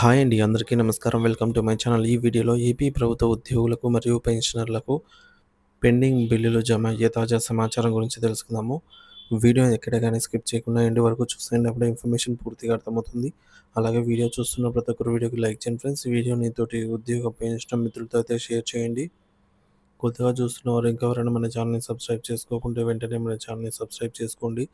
Hi అండి. అందరికీ నమస్కారం. Welcome to my channel. ఈ వీడియోలో ఏపీ ప్రభుత్వ ఉద్యోగులకు మరియు పెన్షనర్లకు పెండింగ్ బిల్లులు జమ అయ్యే తాజా సమాచారం గురించి తెలుసుకుందాము. వీడియో ఎక్కడ స్కిప్ చేయకుండా ఎండి వరకు చూసేయండి. అప్పుడే ఇన్ఫర్మేషన్ పూర్తిగా అర్థమవుతుంది. అలాగే వీడియో చూస్తున్న ప్రతి ఒక్కరు వీడియోకి లైక్ చేయండి ఫ్రెండ్స్. వీడియోని తోటి ఉద్యోగ పెన్షన్ మిత్రులతో అయితే షేర్ చేయండి. కొద్దిగా చూస్తున్న వారు ఇంకెవరైనా మన ఛానల్‌ని సబ్స్క్రైబ్ చేసుకోకుంటే వెంటనే మన ఛానల్‌ని సబ్స్క్రైబ్ చేసుకోండి.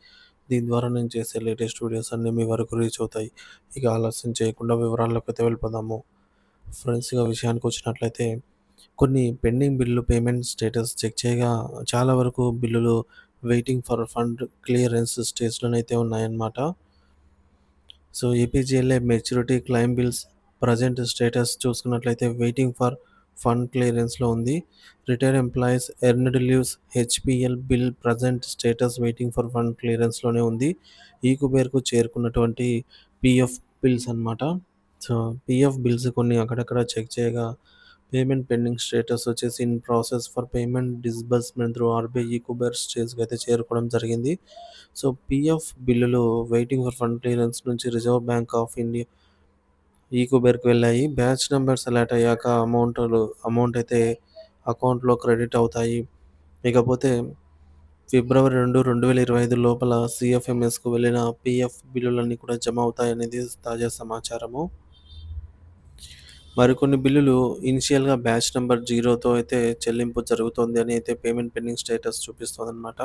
దీని ద్వారా నేను చేసే లేటెస్ట్ వీడియోస్ అన్నీ మీ వరకు రీచ్ అవుతాయి. ఇక ఆలస్యం చేయకుండా వివరాల్లోకి అయితే వెళ్ళిపోదాము. ఫ్రెండ్స్ ఇక విషయానికి వచ్చినట్లయితే కొన్ని pending bill payment status check చేయగా చాలా వరకు బిల్లులు వెయిటింగ్ ఫర్ ఫండ్ క్లియరెన్స్ స్టేజ్‌లోనైతే ఉన్నాయన్నమాట. So APGLA maturity claim bills present status చూసుకున్నట్లయితే వెయిటింగ్ ఫర్ ఫండ్ క్లియరెన్స్‌లో ఉంది. Retired employees earned leaves HPL bill present status waiting for fund క్లియరెన్స్‌లోనే ఉంది. ఈ కుబేర్‌కు చేరుకున్నటువంటి పిఎఫ్ బిల్స్ అన్నమాట. సో పిఎఫ్ బిల్స్ కొన్ని అక్కడక్కడ చెక్ చేయగా పేమెంట్ పెండింగ్ స్టేటస్ వచ్చేసి in process for payment disbursement through RBI e Kuber స్టేజ్‌కి అయితే చేరుకోవడం జరిగింది. సో పిఎఫ్ బిల్లులు వెయిటింగ్ ఫర్ ఫండ్ క్లియరెన్స్ నుంచి Reserve Bank of India e కుబేర్‌కి వెళ్ళాయి. బ్యాచ్ నెంబర్ సెలెక్ట్ అయ్యాక అమౌంట్లు అమౌంట్ అయితే అకౌంట్‌లో క్రెడిట్ అవుతాయి. ఇకపోతే ఫిబ్రవరి 2, 2025 లోపల సీఎఫ్ఎంఎస్‌కు వెళ్ళిన పిఎఫ్ బిల్లులన్నీ కూడా జమ అవుతాయనేది తాజా సమాచారము. మరికొన్ని బిల్లులు ఇనిషియల్‌గా బ్యాచ్ నెంబర్ జీరోతో అయితే చెల్లింపు జరుగుతోంది అని అయితే పేమెంట్ పెండింగ్ స్టేటస్ చూపిస్తుంది అనమాట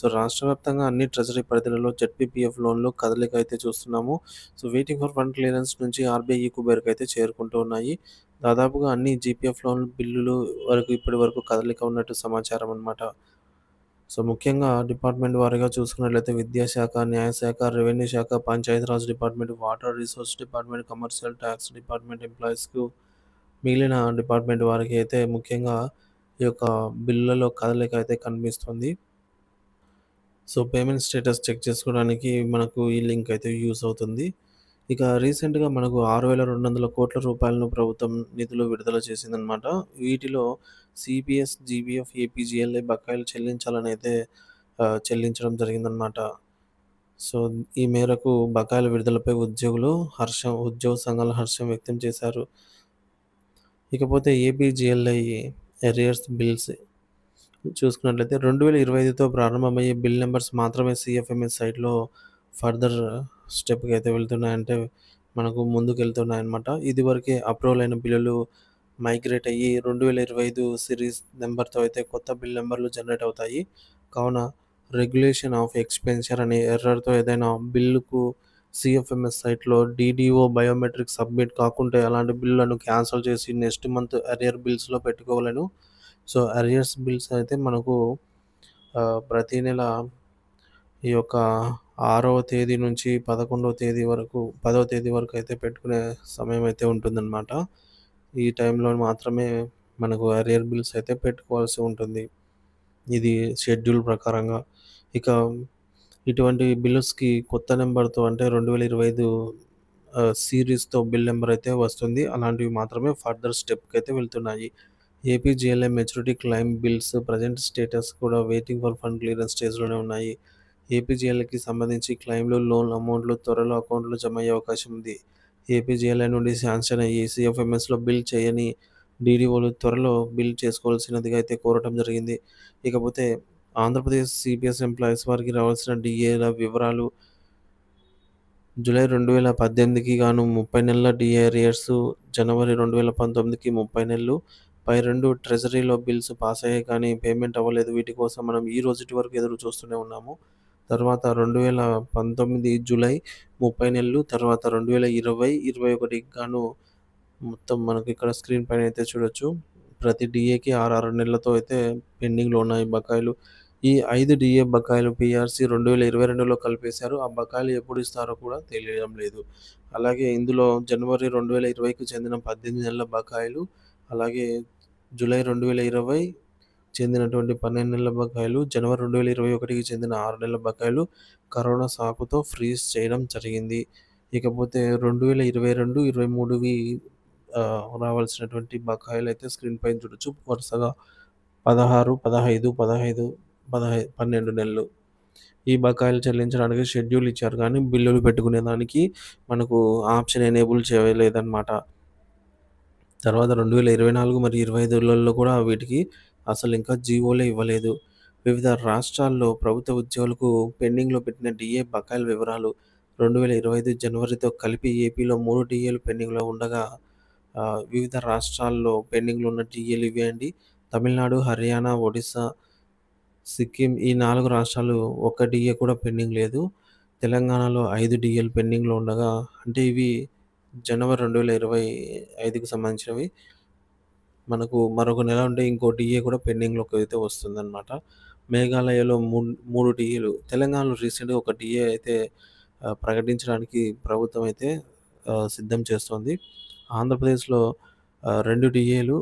సో రాష్ట్ర వ్యాప్తంగా అన్ని ట్రెజరీ పరిధిలలో జెడ్పీపీఎఫ్ లోన్‌లు కదలిక అయితే చూస్తున్నాము. So waiting for fund clearance నుంచి ఆర్‌బీఐ ఈ కుబేర్‌కి అయితే చేరుకుంటూ ఉన్నాయి. దాదాపుగా అన్ని జీపీఎఫ్ లోన్ బిల్లులు వరకు ఇప్పటి వరకు కదలిక ఉన్నట్టు సమాచారం అన్నమాట. సో ముఖ్యంగా డిపార్ట్‌మెంట్ వారిగా చూసుకున్నట్లయితే విద్యాశాఖ, న్యాయశాఖ, రెవెన్యూ శాఖ, Panchayati Raj department, water resource department, commercial tax department ఎంప్లాయీస్‌కు మిగిలిన డిపార్ట్‌మెంట్ వారికి అయితే ముఖ్యంగా ఈ యొక్క బిల్లులలో కదలిక అయితే కనిపిస్తుంది. సో పేమెంట్ స్టేటస్ చెక్ చేసుకోవడానికి మనకు ఈ లింక్ అయితే యూస్ అవుతుంది. ఇక రీసెంట్‌గా మనకు 6,200 కోట్ల రూపాయలను ప్రభుత్వం నిధులు విడుదల చేసిందనమాట వీటిలో సీపీఎస్, జీబీఎఫ్ ఏపీజీఎల్ఐ బకాయిలు చెల్లించాలని అయితే చెల్లించడం జరిగిందనమాట సో ఈ మేరకు బకాయిల విడుదలపై ఉద్యోగులు హర్షం ఉద్యోగ సంఘాలు హర్షం వ్యక్తం చేశారు. ఇకపోతే ఏపీజీఎల్ఐ ఎరియర్స్ బిల్స్ చూసుకున్నట్లయితే 2025తో ప్రారంభమయ్యే బిల్ నెంబర్స్ మాత్రమే సిఎఫ్ఎంఎస్ సైట్‌లో ఫర్దర్ స్టెప్‌కి అయితే వెళ్తున్నాయంటే మనకు ముందుకెళ్తున్నాయన్నమాట. ఇదివరకే అప్రూవల్ అయిన బిల్లులు మైగ్రేట్ అయ్యి రెండు వేల ఇరవై ఐదు సిరీస్ నెంబర్తో అయితే కొత్త బిల్ నెంబర్లు జనరేట్ అవుతాయి. కావున రెగ్యులేషన్ ఆఫ్ ఎక్స్‌పెన్షర్ అనే ఎర్రర్‌తో ఏదైనా బిల్లుకు సిఎఫ్ఎంఎస్ సైట్‌లో డీడీఓ బయోమెట్రిక్ సబ్మిట్ కాకుంటే అలాంటి బిల్లులను క్యాన్సిల్ చేసి నెక్స్ట్ మంత్ అరియర్ బిల్స్‌లో పెట్టుకోవాలను సో అరియర్స్ బిల్స్ అయితే మనకు ప్రతి నెల ఈ యొక్క ఆరవ తేదీ నుంచి 11వ తేదీ వరకు పదవ తేదీ వరకు అయితే పెట్టుకునే సమయం అయితే ఉంటుందన్నమాట. ఈ టైంలో మాత్రమే మనకు అరియర్ బిల్స్ అయితే పెట్టుకోవాల్సి ఉంటుంది. ఇది షెడ్యూల్ ప్రకారంగా. ఇక ఇటువంటి బిల్స్కి కొత్త నెంబర్తో అంటే రెండు వేల ఇరవై ఐదు సిరీస్తో బిల్ నెంబర్ అయితే వస్తుంది. అలాంటివి మాత్రమే ఫర్దర్ స్టెప్‌కి అయితే వెళ్తున్నాయి. APGLI maturity claim bills present status కూడా వెయిటింగ్ ఫర్ ఫండ్ క్లియరెన్స్ స్టేజ్‌లోనే ఉన్నాయి. ఏపీజీఎల్ఐకి సంబంధించి క్లైమ్లు లోన్ అమౌంట్‌లు త్వరలో అకౌంట్‌లో జమ అయ్యే అవకాశం ఉంది. ఏపీజీఎల్ఐ నుండి శాంక్షన్ అయ్యి సీఎఫ్ఎంఎస్‌లో బిల్ చేయని డీడీఓలు త్వరలో బిల్ చేసుకోవాల్సినదిగా అయితే కోరటం జరిగింది. ఇకపోతే ఆంధ్రప్రదేశ్ సిపిఎస్ ఎంప్లాయీస్ వారికి రావాల్సిన డిఏల వివరాలు జూలై 2018కి గాను 30 నెలల డిఏ రియర్స్ జనవరి 2019కి 30 నెలలు. పై రెండు ట్రెజరీలో బిల్స్ పాస్ అయ్యాయి కానీ పేమెంట్ అవ్వలేదు. వీటి కోసం మనం ఈ రోజుటి వరకు ఎదురు చూస్తూనే ఉన్నాము. తర్వాత 2019 జూలై 30 నెలలు. తర్వాత 2020, 21కి గాను మొత్తం మనకి ఇక్కడ స్క్రీన్ పైన అయితే చూడొచ్చు. ప్రతి డిఏకి ఆరు ఆరు నెలలతో అయితే పెండింగ్‌లో ఉన్నాయి బకాయిలు. ఈ ఐదు డిఏ బకాయిలు పిఆర్సీ రెండు వేల ఇరవై రెండులో కలిపేశారు. ఆ బకాయిలు ఎప్పుడు ఇస్తారో కూడా తెలియడం లేదు. అలాగే ఇందులో జనవరి 2020కి చెందిన 18 నెలల బకాయిలు, అలాగే జూలై 2020 చెందినటువంటి 12 నెలల బకాయిలు, జనవరి 2021కి చెందిన ఆరు నెలల బకాయిలు కరోనా సాకుతో ఫ్రీజ్ చేయడం జరిగింది. ఇకపోతే రెండు వేల ఇరవై రెండు ఇరవై మూడువి రావాల్సినటువంటి బకాయిలైతే స్క్రీన్ పైన చూడొచ్చు. వరుసగా 16, 15, 15, పదహై 12 నెలలు. ఈ బకాయిలు చెల్లించడానికి షెడ్యూల్ ఇచ్చారు కానీ బిల్లులు పెట్టుకునే దానికి మనకు ఆప్షన్ ఎనేబుల్ చేయలేదన్నమాట. తర్వాత 2024 మరియు 25లలో కూడా వీటికి అసలు ఇంకా జీవోలే ఇవ్వలేదు. వివిధ రాష్ట్రాల్లో ప్రభుత్వ ఉద్యోగులకు పెండింగ్‌లో పెట్టిన డిఏ బకాయిల వివరాలు 2025 జనవరితో కలిపి ఏపీలో మూడు డిఏలు పెండింగ్‌లో ఉండగా వివిధ రాష్ట్రాల్లో పెండింగ్‌లో ఉన్న డీఏలు ఇవే అండి. తమిళనాడు, హర్యానా, ఒడిస్సా, సిక్కిం ఈ నాలుగు రాష్ట్రాలు ఒక్క డీఏ కూడా పెండింగ్ లేదు. తెలంగాణలో ఐదు డిఏలు పెండింగ్‌లో ఉండగా అంటే ఇవి జనవరి 2025కి సంబంధించినవి. మనకు మరొక నెల ఉంటే ఇంకో డీఏ కూడా పెండింగ్‌లోకి అయితే వస్తుందన్నమాట. మేఘాలయలో మూన్ 3 డీఏలు తెలంగాణలో రీసెంట్‌గా ఒక డీఏ అయితే ఆహ్, ప్రకటించడానికి ప్రభుత్వం అయితే ఆహ్, సిద్ధం చేస్తోంది. ఆంధ్రప్రదేశ్‌లో ఆహ్, 2 డీఏలు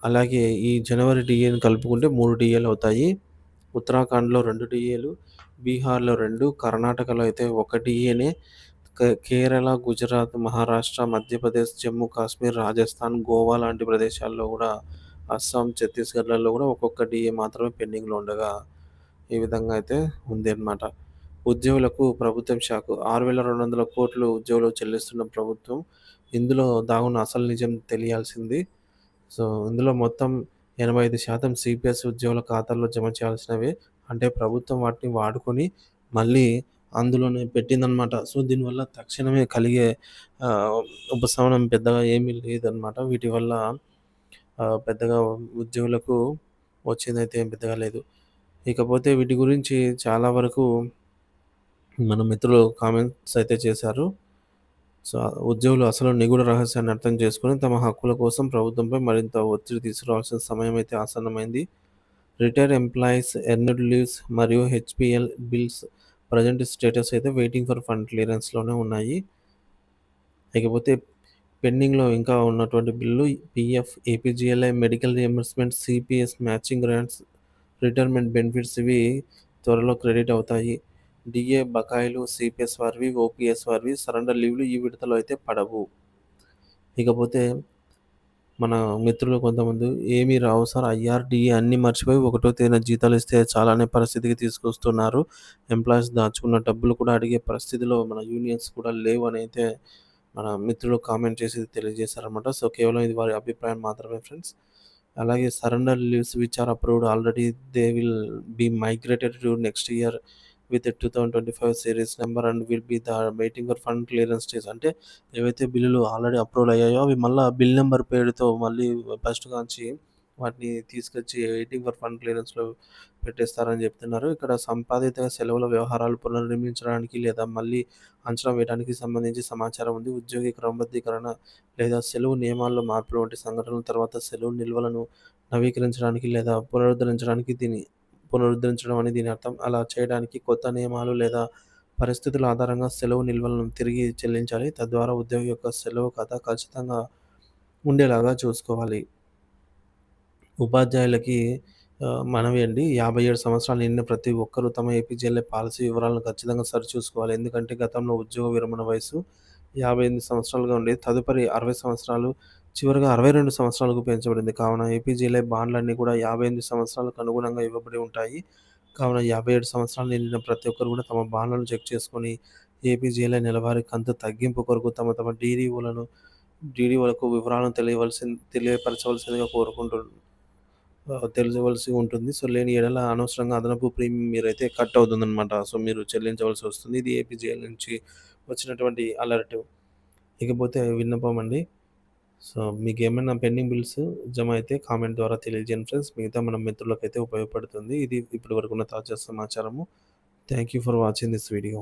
అలాగే ఈ జనవరి డీఏని కలుపుకుంటే 3 డిఏలు అవుతాయి. ఉత్తరాఖండ్‌లో 2 డీఏలు, బీహార్‌లో 2, కర్ణాటకలో అయితే ఒక డీఏనే. కేరళ, గుజరాత్, మహారాష్ట్ర, మధ్యప్రదేశ్, జమ్మూ కాశ్మీర్, రాజస్థాన్, గోవా లాంటి ప్రదేశాల్లో కూడా అస్సాం, ఛత్తీస్‌గఢ్‌లలో కూడా ఒక్కొక్క డీఏ మాత్రమే పెండింగ్‌లో ఉండగా ఈ విధంగా అయితే ఉంది అన్నమాట. ఉద్యోగులకు ప్రభుత్వం షాకు 6,200 కోట్లు ఉద్యోగులకు చెల్లిస్తున్న ప్రభుత్వం. ఇందులో దాగున్న అసలు నిజం తెలియాల్సింది. సో, ఇందులో మొత్తం ఎనభై ఐదు శాతం సిపిఎస్ ఉద్యోగుల ఖాతాల్లో జమ చేయాల్సినవి అంటే ప్రభుత్వం వాటిని వాడుకొని మళ్ళీ అందులోనే పెట్టిందనమాట సో, దీనివల్ల తక్షణమే కలిగే ఉపశమనం పెద్దగా ఏమీ లేదనమాట వీటి వల్ల పెద్దగా ఉద్యోగులకు వచ్చిందైతే ఏం పెద్దగా లేదు. ఇకపోతే వీటి గురించి చాలా వరకు మన మిత్రులు కామెంట్స్ అయితే చేశారు. సో, ఉద్యోగులు అసలు నిగూఢ రహస్యాన్ని అర్థం చేసుకొని తమ హక్కుల కోసం ప్రభుత్వంపై మరింత ఒత్తిడి తీసుకురావాల్సిన సమయం అయితే ఆసన్నమైంది. రిటైర్డ్ ఎంప్లాయీస్ ఎర్న్డ్ లీవ్స్ మరియు హెచ్పిఎల్ బిల్స్ ప్రెజెంట్ స్టేటస్ అయితే వెయిటింగ్ ఫర్ ఫండ్ క్లియరెన్స్‌లోనే ఉన్నాయి. ఇకపోతే పెండింగ్‌లో ఇంకా ఉన్నటువంటి bill PF, APGLI, medical reimbursement CPS matching grants, retirement benefits ఇవి త్వరలో క్రెడిట్ అవుతాయి. డీఏ బకాయిలు సీపీఎస్ వారివి, ఓపీఎస్ వారివి సరెండర్ లీవ్‌లు ఈ విడతలో అయితే పడవు. ఇకపోతే మన మిత్రులు కొంతమంది ఏమి రావు సార్ ఐఆర్డిఏ అన్నీ మర్చిపోయి ఒకటో తేదీన జీతాలు ఇస్తే చాలానే అనే పరిస్థితికి తీసుకొస్తున్నారు. ఎంప్లాయీస్ దాచుకున్న డబ్బులు కూడా అడిగే పరిస్థితిలో మన యూనియన్స్ కూడా లేవు అని అయితే మన మిత్రులు కామెంట్ చేసి తెలియజేశారన్నమాట. సో, కేవలం ఇది వారి అభిప్రాయం మాత్రమే ఫ్రెండ్స్. అలాగే surrender leaves which are approved already they will be migrated to next year with ఎట్తో twenty five series number and will be the waiting for fund clearance stage. అంటే ఏవైతే బిల్లులు ఆల్రెడీ అప్రూవల్ అయ్యాయో అవి మళ్ళీ బిల్ నెంబర్ పేరుతో మళ్ళీ first కాంచి వాటిని తీసుకొచ్చి వెయిటింగ్ ఫర్ ఫండ్ క్లియరెన్స్‌లో పెట్టేస్తారని చెప్తున్నారు. ఇక్కడ సంపాదిత సెలవుల వ్యవహారాలు పునర్నిర్మించడానికి లేదా మళ్ళీ అంచనా వేయడానికి సంబంధించి సమాచారం ఉంది. ఉద్యోగి క్రమబద్ధీకరణ లేదా సెలవు నియమాల్లో మార్పులు వంటి సంఘటనల తర్వాత సెలవు నిల్వలను నవీకరించడానికి లేదా పునరుద్ధరించడానికి దీని పునరుద్ధరించడం అని దీని అర్థం. అలా చేయడానికి కొత్త నియమాలు లేదా పరిస్థితుల ఆధారంగా సెలవు నిల్వలను తిరిగి చెల్లించాలి. తద్వారా ఉద్యోగి యొక్క సెలవు ఖాతా ఖచ్చితంగా ఉండేలాగా చూసుకోవాలి. ఉపాధ్యాయులకి మనవి అండి 57 సంవత్సరాలు నిండిన ప్రతి ఒక్కరూ తమ ఏపీజీఎల్ఐ పాలసీ వివరాలను ఖచ్చితంగా సరిచూసుకోవాలి. ఎందుకంటే గతంలో ఉద్యోగ విరమణ వయసు 58 సంవత్సరాలుగా ఉండేది. తదుపరి 60 సంవత్సరాలు, చివరగా 62 సంవత్సరాలకు పెంచబడింది. కావున ఏపీజీఎల్ఐ బాండ్లన్నీ కూడా 58 సంవత్సరాలకు అనుగుణంగా ఇవ్వబడి ఉంటాయి. కావున 57 సంవత్సరాలు నిండిన ప్రతి ఒక్కరు కూడా తమ బాండ్లను చెక్ చేసుకొని ఏపీజీఎల్ఐ నెలవారీ కంతు తగ్గింపు కొరకు తమ తమ డీడీఓలను డీడీఓలకు వివరాలను తెలియవలసి తెలియపరచవలసిందిగా కోరుకుంటు తెలియవలసి ఉంటుంది. సో, లేని ఎడల అనవసరంగా అదనపు ప్రీమియం మీరైతే కట్ అవుతుందన్నమాట. సో, మీరు చెల్లించవలసి వస్తుంది. ఇది ఏపీజీఎల్ నుంచి వచ్చినటువంటి అలర్ట్. ఇకపోతే విన్నపం అండి. సో, మీకేమైనా పెండింగ్ బిల్స్ జమ అయితే కామెంట్ ద్వారా తెలియజేయండి ఫ్రెండ్స్. మిగతా మన మిత్రులకైతే ఉపయోగపడుతుంది. ఇది ఇప్పటి వరకున్న తాజా సమాచారము. Thank you for watching this video.